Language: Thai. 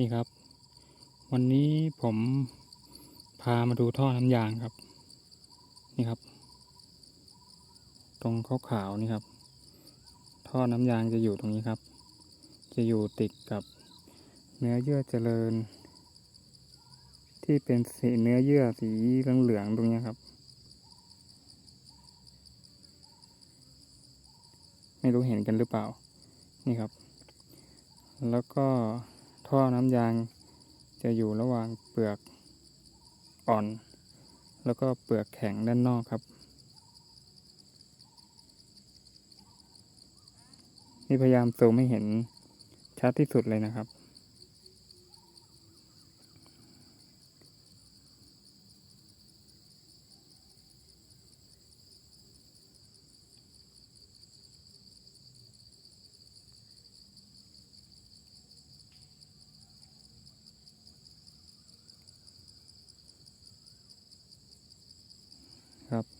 นี่ครับ วันนี้ผมพามาดูท่อน้ำยางครับ นี่ครับ ตรงขาวๆนี่ครับ ท่อน้ำยางจะอยู่ตรงนี้ครับ จะอยู่ติดกับเนื้อเยื่อเจริญ ที่เป็นสีเนื้อเยื่อสีเหลืองๆตรงนี้ครับ ไม่รู้เห็นกันหรือเปล่า นี่ครับ แล้วก็ ท่อน้ำยางจะอยู่ระหว่างเปลือกอ่อน แล้วก็เปลือกแข็งด้านนอกครับ นี่พยายามซูมให้เห็นชัดที่สุดเลยนะครับ ครับ